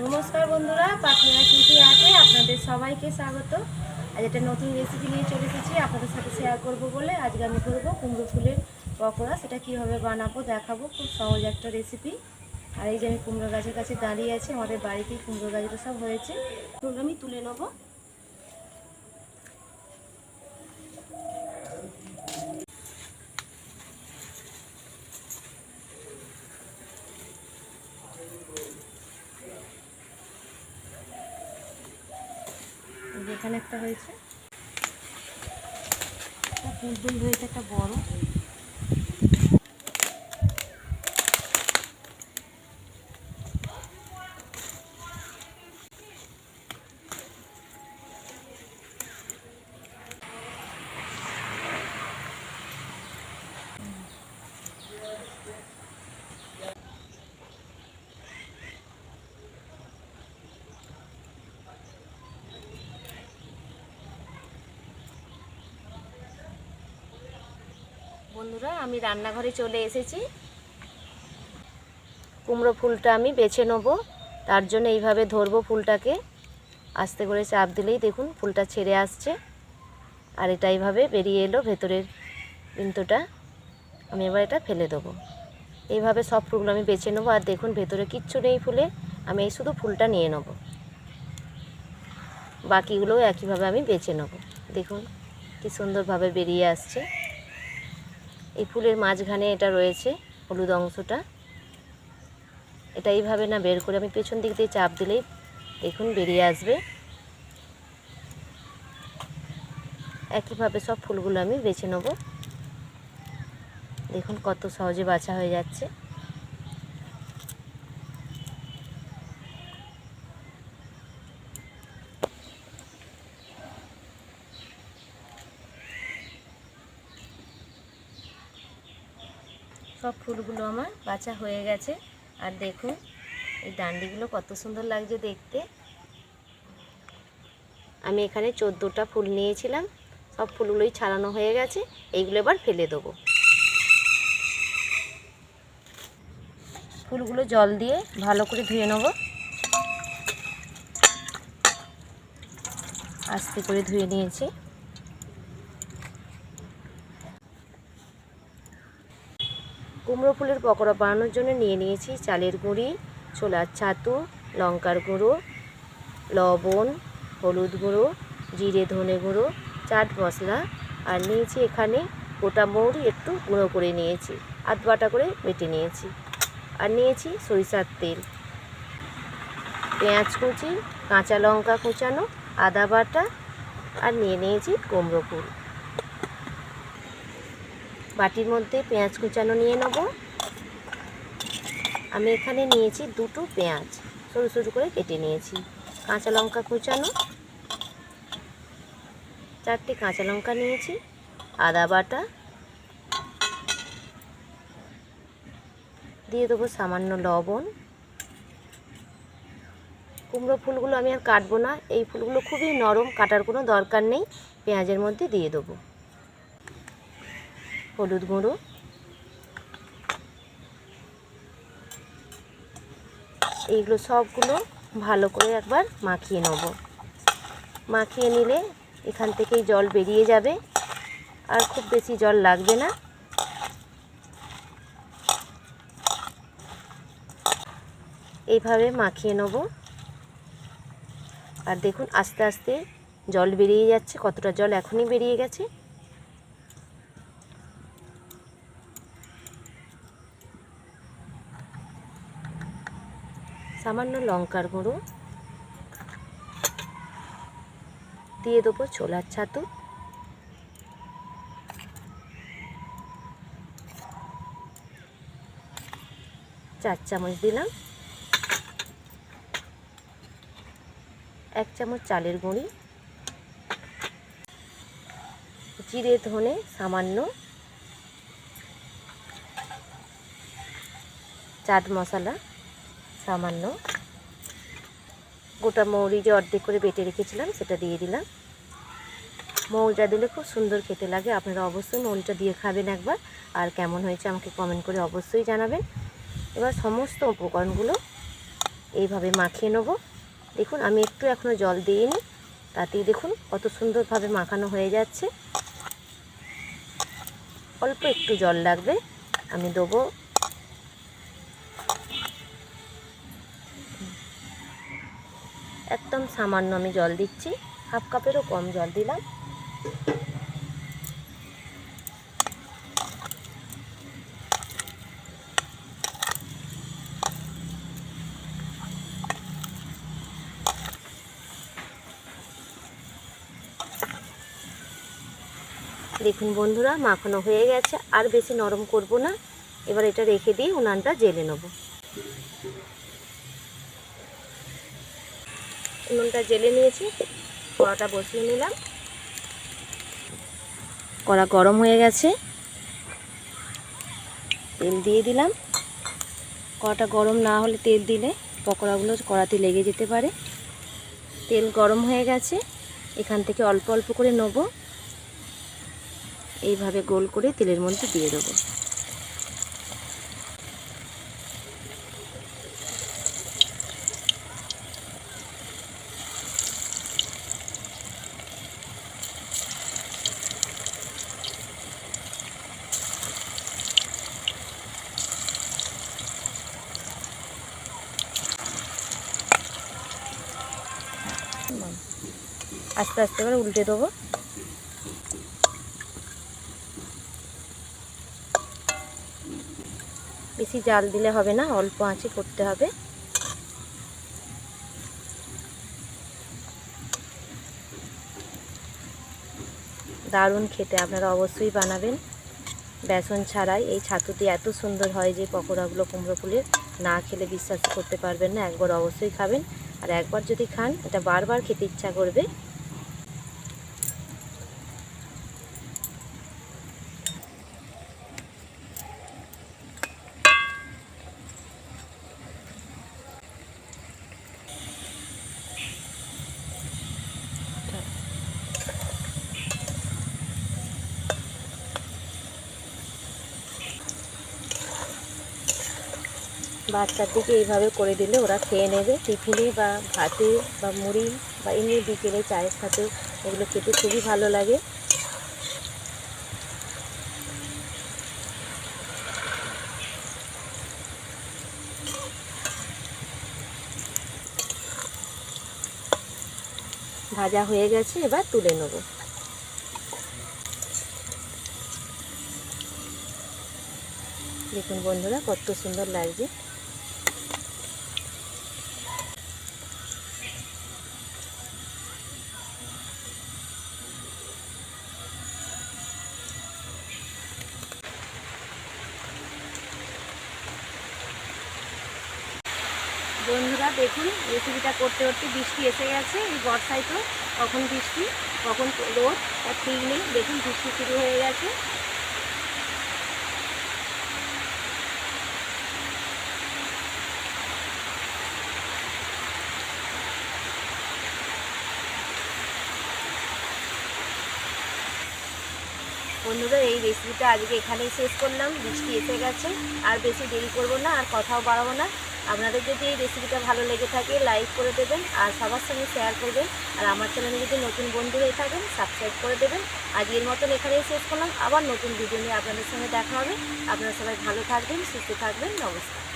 নমস্কার বন্ধুরা পাটনারা কিন্তু আটে আপনাদের সবাইকে স্বাগত। আজ একটা নতুন রেসিপি নিয়ে চলে এসেছি, আপনাদের সাথে শেয়ার করব বলে। আজকে আমি করব কুমড়ো ফুলের পকোড়া। সেটা কীভাবে বানাবো দেখাবো, খুব সহজ একটা রেসিপি আর এই যে আমি কুমড়ো গাছের কাছে দাঁড়িয়ে আছি, আমাদের বাড়িতেই কুমড়ো গাছটা সব হয়েছে। আমি তুলে নেব। এখানে একটা হয়েছে। একটা হয়েছে একটা বড়। বন্ধুরা, আমি রান্নাঘরে চলে এসেছি। কুমড়ো ফুলটা আমি বেছে নেব। তার জন্য এইভাবে ধরবো ফুলটাকে। আস্তে করে চাপ দিলেই দেখুন ফুলটা ছেড়ে আসছে। আর এটা এইভাবে বেরিয়ে এলো ভেতরের বিন্দুটা। আমি এবার এটা ফেলে দেবো। এইভাবে সব ফুলগুলো আমি বেছে নেব। আর দেখুন ভেতরে কিচ্ছু নেই ফুলে। আমি এই শুধু ফুলটা নিয়ে নেব। বাকিগুলোও একইভাবে আমি বেছে নেব। দেখুন কি সুন্দরভাবে বেরিয়ে আসছে। এই ফুলের মাঝখানে এটা রয়েছে, হলুদ অংশটা। এটা এইভাবে না বের করে আমি পেছন দিক দিয়ে চাপ দিলেই দেখুন বেরিয়ে আসবে। একইভাবে সব ফুলগুলো আমি বেছে নেব। দেখুন কত সহজে বাছা হয়ে যাচ্ছে। সব ফুলগুলো আমার বাছা হয়ে গেছে। আর দেখুন, এই ডান্ডিগুলো কত সুন্দর লাগছে দেখতে। আমি এখানে চোদ্দোটা ফুল নিয়েছিলাম, সব ফুলগুলোই ছাড়ানো হয়ে গেছে, এইগুলো এবার ফেলে দেবো। ফুলগুলো জল দিয়ে ভালো করে ধুয়ে নেব। আস্তে করে ধুয়ে নিয়েছি। কুমড়ো ফুলের পকোড়া বানানোর জন্য নিয়ে নিয়েছি চালের গুঁড়ি, ছোলার ছাতু, লঙ্কার গুঁড়ো, লবণ, হলুদ গুঁড়ো, জিরে ধনে গুঁড়ো, চাট মশলা, আর নিয়েছি এখানে গোটা মৌরি একটু গুঁড়ো করে নিয়েছি, আধ বাটা করে বেটে নিয়েছি, আর নিয়েছি সরিষার তেল। পেঁয়াজ কুচি, কাঁচা লঙ্কা কুচানো, আদা বাটা, আর নিয়ে নিয়েছি কুমড়ো ফুল। বাটির মধ্যে পেঁয়াজ কুচানো নিয়ে নেব। আমি এখানে নিয়েছি দুটো পেঁয়াজ, সরু সরু করে কেটে নিয়েছি। কাঁচা লঙ্কা কুচানো, চারটে কাঁচা লঙ্কা নিয়েছি, আদা বাটা, দিয়ে দেবো সামান্য লবণ। কুমড়ো ফুলগুলো আমি আর কাটবো না, এই ফুলগুলো খুবই নরম, কাটার কোনো দরকার নেই, পেঁয়াজের মধ্যে দিয়ে দেবো। হলুদ গুঁড়ো। এইগুলো সবগুলো ভালো করে একবার মাখিয়ে নেব। মাখিয়ে নিলে এখান থেকেই জল বেরিয়ে যাবে। আর খুব বেশি জল লাগবে না। এইভাবে মাখিয়ে নেব। আর দেখুন আস্তে আস্তে জল বেরিয়ে যাচ্ছে, কতটা জল এখনই বেরিয়ে গেছে। সামান্য লঙ্কার গুঁড়ো। দিয়ে দেবো ছোলার ছাতু। চার চামচ দিলাম। এক চামচ চালের গুঁড়ি। জিরে, ধনে, সামান্য। চাট মশলা। সামান্য। গোটা মৌরি যে অর্ধেক করে বেটে রেখেছিলাম, সেটা দিয়ে দিলাম। মৌরিটা দিলে খুব সুন্দর খেতে লাগে। আপনারা অবশ্যই মৌরিটা দিয়ে খাবেন একবার। আর কেমন হয়েছে আমাকে কমেন্ট করে অবশ্যই জানাবেন। এবার সমস্ত উপকরণগুলো এইভাবে মাখিয়ে নেব। দেখুন, আমি একটু এখনও জল দিইনি। তাতেই দেখুন কত সুন্দরভাবে মাখানো হয়ে যাচ্ছে। অল্প একটু জল লাগবে। আমি দেবো একদম সামান্য আমি জল দিচ্ছি। হাফ কাপেরও কম জল দিলাম। দেখুন বন্ধুরা, মাখানো হয়ে গেছে। আর বেশি নরম করব না। এবার এটা রেখে দিয়ে উনানটা জেলে নেব। উনুনটা জেলে নিয়েছি, কড়াটা বসিয়ে নিলাম। কড়া গরম হয়ে গেছে। তেল দিয়ে দিলাম। কড়াটা গরম না হলে তেল দিলে পকোড়াগুলো কড়াতে লেগে যেতে পারে। তেল গরম হয়ে গেছে। এখান থেকে অল্প অল্প করে নেব। এইভাবে গোল করে তেলের মধ্যে দিয়ে দেবো। আস্তে আস্তে করে উল্টে দেবো। বেশি জাল দিলে হবে না, অল্প আঁচে করতে হবে। দারুণ খেতে আপনারা অবশ্যই বানাবেন। বেসন ছাড়াই এই ছাতু দিয়ে এত সুন্দর হয় যে পকোড়াগুলো কুমড়ো ফুলের, না খেলে বিশ্বাস করতে পারবেন না, একবার অবশ্যই খাবেন। আর একবার যদি খান, এটা বারবার খেতে ইচ্ছা করবে। বাচ্চাদেরকে এইভাবে করে দিলে ওরা খেয়ে নেবে। টিফিনে বা ভাতে বা মুড়ি বা এমনি বিকেলে চায়ের সাথে এগুলো খেতে খুবই ভালো লাগে। ভাজা হয়ে গেছে, এবার তুলে নেব। দেখুন বন্ধুরা, কত সুন্দর লাগছে। বন্ধুরা, দেখুন, রেসিপিটা করতে করতে বৃষ্টি এসে গেছে, এই বর্ষায় তো কখন বৃষ্টি, কখন রোদ তার ঠিক নেই, দেখুন বৃষ্টি শুরু হয়ে গেছে। বন্ধুরা, এই রেসিপিটা আজকে এখানেই শেষ করলাম, বৃষ্টি এসে গেছে, আর বেশি দেরি করব না, আর কথাও বাড়াবো না। আপনাদের যদি এই রেসিপিটা ভালো লেগে থাকে লাইক করে দেবেন আর সবার সঙ্গে শেয়ার করবেন। আর আমার চ্যানেলে যদি নতুন বন্ধু হয়ে থাকেন সাবস্ক্রাইব করে দেবেন। আজকের মতন এখানেই শেষ করলাম। আবার নতুন ভিডিও নিয়ে আপনাদের সঙ্গে দেখা হবে। আপনারা সবাই ভালো থাকবেন, সুস্থ থাকবেন। নমস্কার।